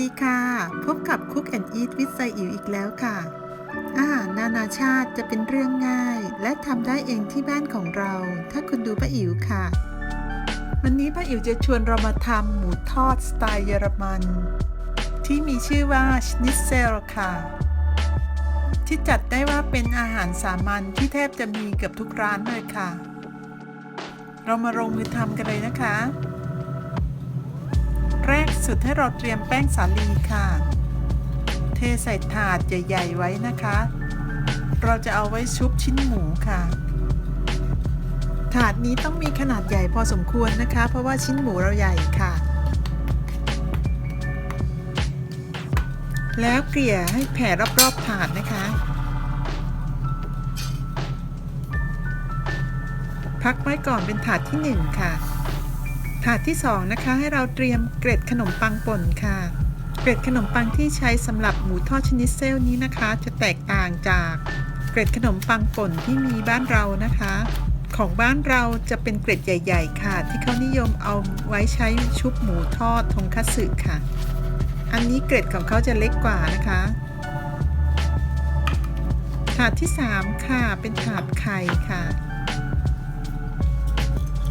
ดีค่ะ พบกับ Cook and Eat with ไซอิ๋วอีกแล้วค่ะ อาหารนานาชาติจะเป็นเรื่องง่าย และทำได้เองที่บ้านของเรา ถ้าคุณดูป้าอิ๋วค่ะ วันนี้ป้าอิ๋วจะชวนเรามาทำหมูทอดสไตล์เยอรมัน ที่มีชื่อว่าชนิเซลค่ะ ที่จัดได้ว่าเป็นอาหารสามัญที่แทบจะมีเกือบทุกร้านเลยค่ะ เรามาลงมือทำกันเลยนะคะ สุดให้เราเตรียมแป้งสาลีค่ะ เทใส่ถาดใหญ่ ๆ ไว้นะคะ เราจะเอาไว้ชุบชิ้นหมูค่ะ ถาดนี้ต้องมีขนาดใหญ่พอสมควรนะคะ เพราะว่าชิ้นหมูเราใหญ่ค่ะ แล้วเกลี่ยให้แผ่รอบๆถาดนะคะ พักไว้ก่อนเป็นถาดที่ 1 ค่ะ ถาดที่ 2 นะคะ ให้เราเตรียมเกล็ดขนมปังป่นค่ะ เกล็ดขนมปังที่ใช้สำหรับหมูทอดชนิดเซลนี้นะคะ จะแตกต่างจากเกล็ดขนมปังป่นที่มีบ้านเรานะคะ ของบ้านเราจะเป็นเกล็ดใหญ่ ๆ ค่ะ ที่เขานิยมเอาไว้ใช้ชุบหมูทอดทงคัตสึค่ะ อันนี้เกล็ดของเขาจะเล็กกว่านะคะถาดที่ 3 ค่ะ เป็นถาดไข่ค่ะ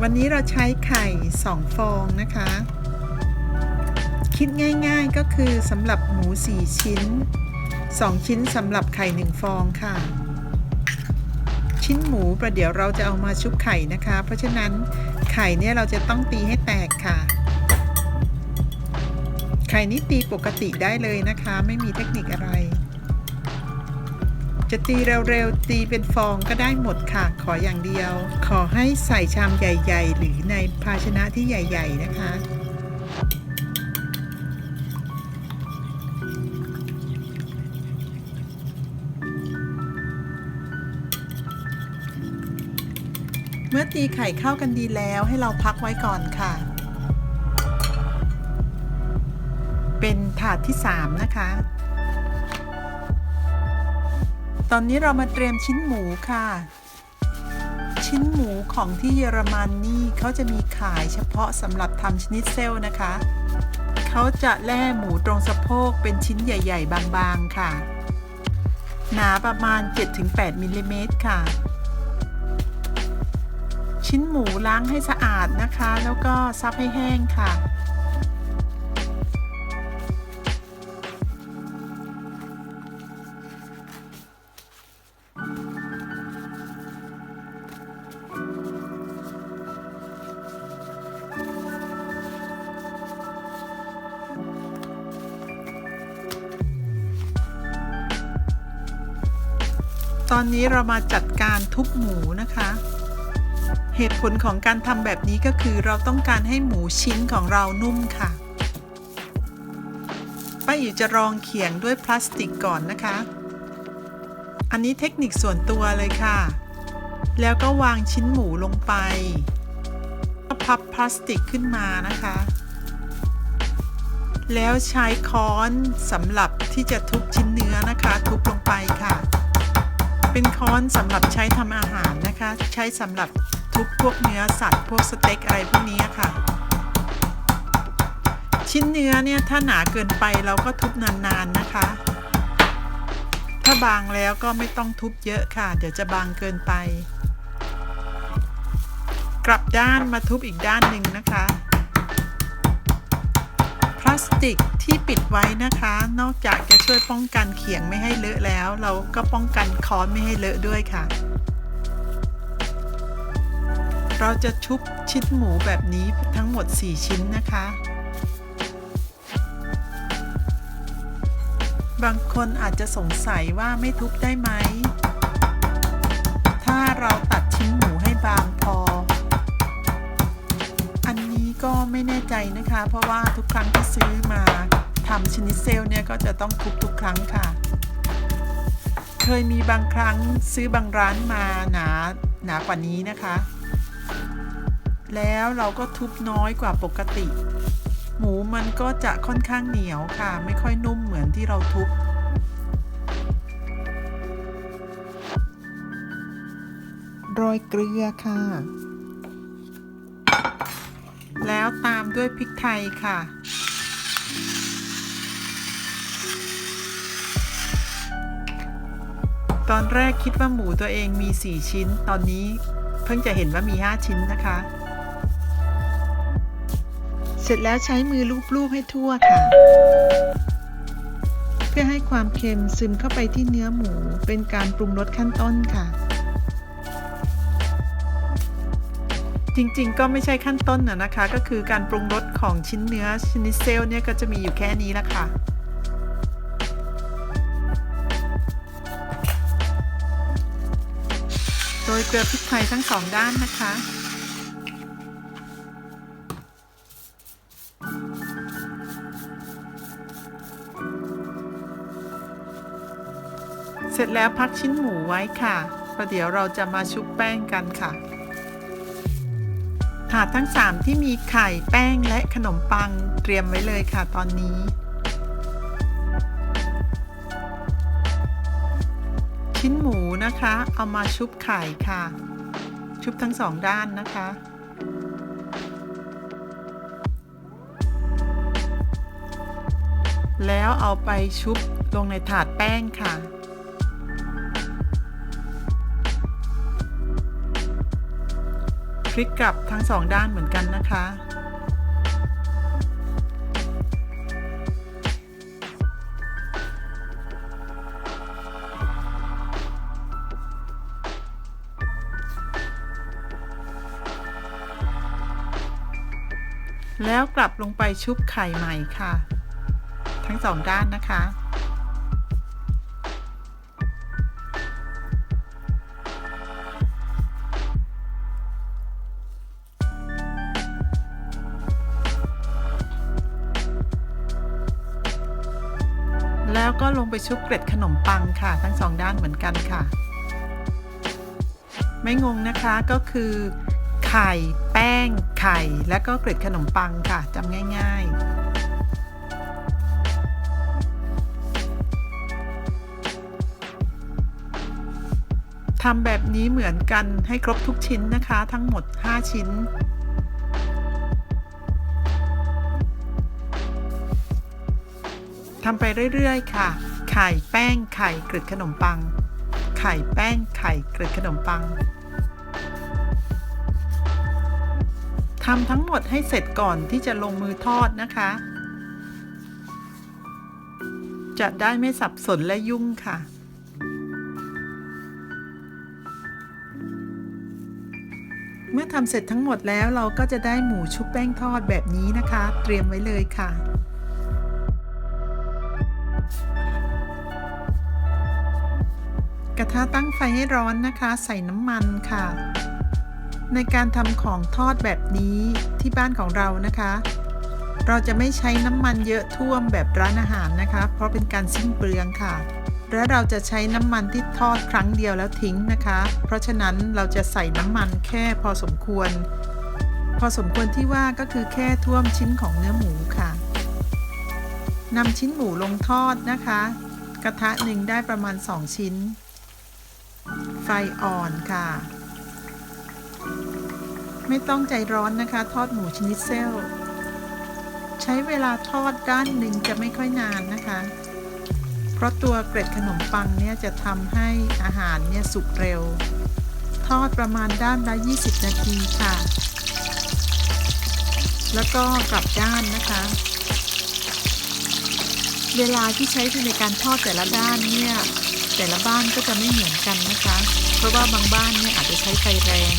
วันนี้เราใช้ไข่ 2 ฟองนะคะ คิดง่าย ๆก็คือสำหรับหมู 4 ชิ้น 2 ชิ้นสำหรับไข่ 1 ฟองค่ะ ชิ้นหมูประเดี๋ยวเราจะเอามาชุบไข่นะคะ เพราะฉะนั้นไข่เนี่ยเราจะต้องตีให้แตกค่ะ ไข่นี้ตีปกติได้เลยนะคะ ไม่มีเทคนิคอะไร จะตีเร็วๆ ตีเป็นฟองก็ได้หมดค่ะ ขออย่างเดียว ขอให้ใส่ชามใหญ่ ๆ หรือในภาชนะที่ใหญ่ ๆ นะคะเมื่อตีไข่เข้ากันดีแล้วให้เราพักไว้ก่อนค่ะ เป็นถาดที่ 3 นะคะ ตอนนี้เรามาเตรียมชิ้นหมูค่ะ ชิ้นหมูของที่เยอรมันนี่เขาจะมีขายเฉพาะสำหรับทำชนิดเซลนะคะเขาจะแล่หมูตรงสะโพกเป็นชิ้นใหญ่ ๆ บางๆค่ะ หนาประมาณ 7-8มิลลิเมตรค่ะ ชิ้นหมูล้างให้สะอาดนะคะ แล้วก็ซับให้แห้งค่ะ อนนี้เรามาจัดการทุบหมูนะคะ เหตุผลของการทำแบบนี้ก็คือเราต้องการให้หมูชิ้นของเรานุ่มค่ะ ป้าอิ๋วจะรองเขียงด้วยพลาสติกก่อนนะคะ อันนี้เทคนิคส่วนตัวเลยค่ะ แล้วก็วางชิ้นหมูลงไปก็พับพลาสติกขึ้นมานะคะ แล้วใช้ค้อนสำหรับที่จะทุบชิ้นเนื้อนะคะ ทุบลงไปค่ะ เป็นค้อนสำหรับใช้ทำอาหารนะคะ ใช้สำหรับทุบพวกเนื้อสัตว์พวกสเต็กอะไรพวกนี้ค่ะ ชิ้นเนื้อเนี่ยถ้าหนาเกินไปเราก็ทุบนานๆนะคะ ถ้าบางแล้วก็ไม่ต้องทุบเยอะค่ะ เดี๋ยวจะบางเกินไป กลับด้านมาทุบอีกด้านหนึ่งนะคะาสติกที่ปิดไว้นะคะ นอกจากจะช่วยป้องกันเขียงไม่ให้เลอะแล้ว เราก็ป้องกันค้อนไม่ให้เลอะด้วยค่ะ เราจะชุบชิ้นหมูแบบนี้ทั้งหมด 4 ชิ้นนะคะ บางคนอาจจะสงสัยว่าไม่ทุบได้ไหม ถ้าเราต ก็ไม่แน่ใจนะคะ เพราะว่าทุกครั้งที่ซื้อมาทำชนิดเซลเนี่ยก็จะต้องทุบทุกครั้งค่ะ เคยมีบางครั้งซื้อบางร้านมาหนาหนากว่านี้นะคะ แล้วเราก็ทุบน้อยกว่าปกติ หมูมันก็จะค่อนข้างเหนียวค่ะ ไม่ค่อยนุ่มเหมือนที่เราทุบโรยเกลือค่ะ ด้วยพริกไทยค่ะ ตอนแรกคิดว่าหมูตัวเองมี 4 ชิ้น ตอนนี้เพิ่งจะเห็นว่ามี 5 ชิ้นนะคะ เสร็จแล้วใช้มือลูบๆให้ทั่วค่ะ เพื่อให้ความเค็มซึมเข้าไปที่เนื้อหมูเป็นการปรุงรสขั้นต้นค่ะ จริงๆ ก็ไม่ใช่ขั้นต้นนะนะคะ ก็คือการปรุงรสของชิ้นเนื้อชนิดเซลเนี่ยก็จะมีอยู่แค่นี้ละค่ะโดยเกลือพริกไทยทั้งสองด้านนะคะ เสร็จแล้วพักชิ้นหมูไว้ค่ะ ประเดี๋ยวเราจะมาชุบแป้งกันค่ะ ถาดทั้ง 3 ที่มีไข่แป้งและขนมปังเตรียมไว้เลยค่ะตอนนี้ชิ้นหมูนะคะ เอามาชุบไข่ค่ะ ชุบทั้งสองด้านนะคะ แล้วเอาไปชุบลงในถาดแป้งค่ะ ลิกกลับทั้งสองด้านเหมือนกันนะคะ แล้วกลับลงไปชุบไข่ใหม่ค่ะ ทั้งสองด้านนะคะ ไปชุบเกล็ดขนมปังค่ะ ทั้งสองด้านเหมือนกันค่ะ ไม่งงนะคะก็คือ ไข่แป้งไข่ แล้วก็เกล็ดขนมปังค่ะจำง่าย ๆทำแบบนี้เหมือนกันให้ครบทุกชิ้นนะคะ ทั้งหมด 5 ชิ้น ทำไปเรื่อย ๆ ค่ะ ไข่แป้งไข่กล็ดขนมปัง ไข่แป้งไข่กล็ดขนมปังทำทั้งหมดให้เสร็จก่อนที่จะลงมือทอดนะคะ จะได้ไม่สับสนและยุ่งค่ะ เมื่อทำเสร็จทั้งหมดแล้วเราก็จะได้หมูชุบแป้งทอดแบบนี้นะคะ เตรียมไว้เลยค่ะ กระทะตั้งไฟให้ร้อนนะคะ ใส่น้ำมันค่ะ ในการทำของทอดแบบนี้ที่บ้านของเรานะคะ เราจะไม่ใช้น้ำมันเยอะท่วมแบบร้านอาหารนะคะ เพราะเป็นการสิ้นเปลืองค่ะ และเราจะใช้น้ำมันที่ทอดครั้งเดียวแล้วทิ้งนะคะ เพราะฉะนั้นเราจะใส่น้ำมันแค่พอสมควร พอสมควรที่ว่าก็คือแค่ท่วมชิ้นของเนื้อหมูค่ะนำชิ้นหมูลงทอดนะคะ กระทะหนึ่งได้ประมาณ 2 ชิ้น ไฟอ่อนค่ะ ไม่ต้องใจร้อนนะคะ ทอดหมูชนิดเซลใช้เวลาทอดด้านหนึ่งจะไม่ค่อยนานนะคะ เพราะตัวเกล็ดขนมปังเนี่ยจะทำให้อาหารเนี่ยสุกเร็ว ทอดประมาณด้านละ 20 นาทีค่ะ แล้วก็กลับด้านนะคะ เวลาที่ใช้ในการทอดแต่ละด้านเนี่ย แต่ละบ้านก็จะไม่เหมือนกันนะคะ เพราะว่าบางบ้านเนี่ยอาจจะใช้ไฟแรง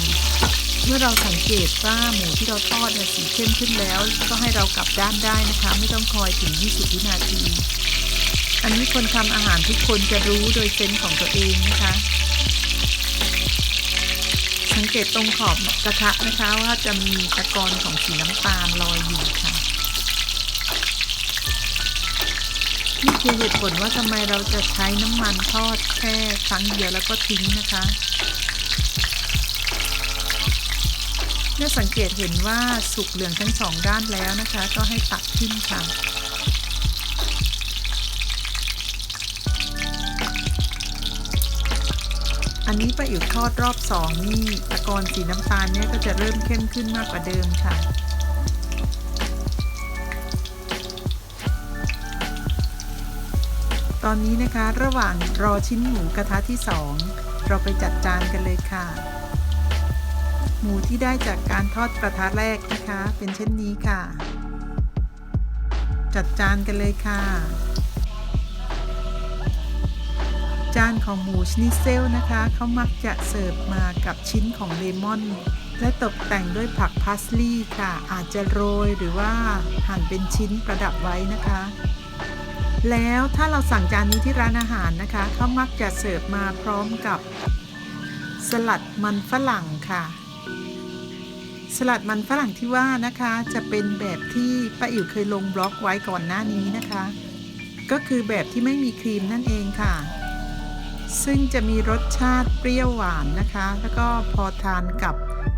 เมื่อเราสังเกตว่าหมูที่เราทอดเนี่ยสีเข้มขึ้นแล้ว ก็ให้เรากลับด้านได้นะคะ ไม่ต้องคอยถึง 20 วินาที อันนี้คนทำอาหารทุกคนจะรู้โดยเซนส์ของตัวเองนะคะสังเกตตรงขอบกระทะนะคะว่าจะมีตะกอนของสีน้ำตาลลอยอยู่ค่ะ นี่คือเหตุผลว่าทำไมเราจะใช้น้ำมันทอดแค่ครั้งเดียวแล้วก็ทิ้งนะคะเมื่อสังเกตเห็นว่าสุกเหลืองทั้งสองด้านแล้วนะคะ ก็ให้ตักขึ้นค่ะอันนี้ปลาอิ๋วทอดรอบสองนี่ตะกอนสีน้ำตาลเนี่ยก็จะเริ่มเข้มขึ้นมากกว่าเดิมค่ะ ตอนนี้นะคะระหว่างรอชิ้นหมูกระทะที่ 2 เราไปจัดจานกันเลยค่ะ หมูที่ได้จากการทอดกระทะแรกนะคะ เป็นเช่นนี้ค่ะ จัดจานกันเลยค่ะ จานของหมูชนิเซลนะคะเขามักจะเสิร์ฟมากับชิ้นของเลมอนและตกแต่งด้วยผักพาสลีย์ค่ะ อาจจะโรยหรือว่าหั่นเป็นชิ้นประดับไว้นะคะ แล้วถ้าเราสั่งจานนี้ที่ร้านอาหารนะคะเขามักจะเสิร์ฟมาพร้อมกับ สลัดมันฝรั่งค่ะ สลัดมันฝรั่งที่ว่านะคะจะเป็นแบบที่ป้าอิ๋วเคยลงบล็อกไว้ก่อนหน้านี้นะคะ ก็คือแบบที่ไม่มีครีมนั่นเองค่ะ ซึ่งจะมีรสชาติเปรี้ยวหวานนะคะ แล้วก็พอทานกับ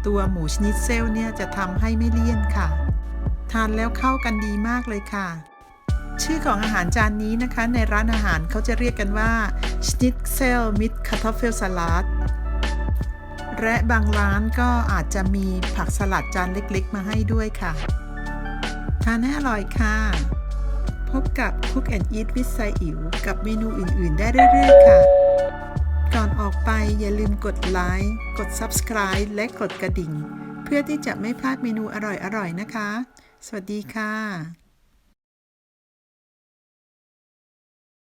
ตัวหมูชนิตเซลเนี่ยจะทำให้ไม่เลี่ยนค่ะ ทานแล้วเข้ากันดีมากเลยค่ะ ชื่อของอาหารจานนี้นะคะ ในร้านอาหารเขาจะเรียกกันว่า Schnitzel mit Kartoffelsalat และบางร้านก็อาจจะมีผักสลัดจานเล็กๆ มาให้ด้วยค่ะ ทานให้อร่อยค่ะ พบกับ Cook and Eat with ไซอิ๋วกับเมนูอื่นๆ ได้เรื่อยๆ ค่ะ ก่อนออกไปอย่าลืมกดไลค์ กด Subscribe และกดกระดิ่ง เพื่อที่จะไม่พลาดเมนูอร่อยๆ นะคะ สวัสดีค่ะ